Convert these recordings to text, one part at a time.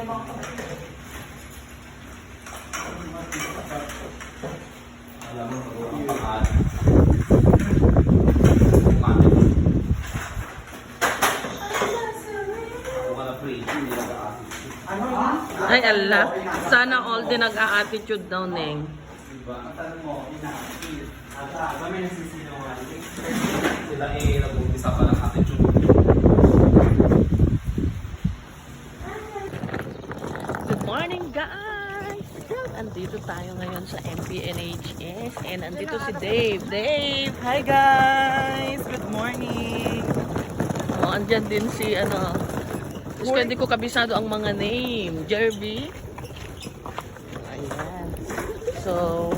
Alam mo, ang pangalan. Ay, Allah. Sana all din nag-a-attitude daw, Neng. Diba? Tanong mo, ina-feel. At may nasisinungaling? Sila eh, nag-umpisa pa ng attitude. Good morning, guys! Andito tayo ngayon sa MPNHS and andito si Dave. Dave! Hi, guys! Good morning! Oh, andyan din si, ano, Tapos hindi ko kabisado ang mga name. Jerby. Ayan. So,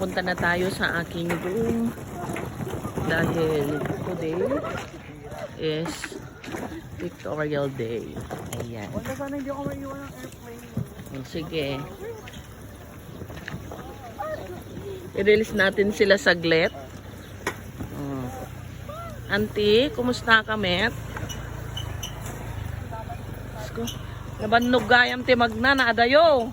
punta na tayo sa aking room dahil today is Pictorial Day. Ayan. sana hindi ako maiwan ng airplane. Oh, Sige. I-release natin sila saglit. Oh. Auntie, kumusta ka, Met? Diyos ko, Nabannog gayam ti magna na adayo.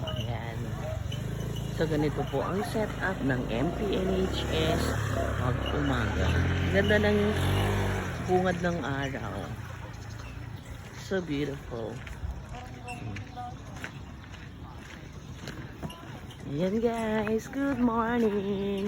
Oh, Ayan. So ganito po ang setup ng MPNHS pag umaga. Ganda ng bungad ng araw. So beautiful. Ayan guys, good morning.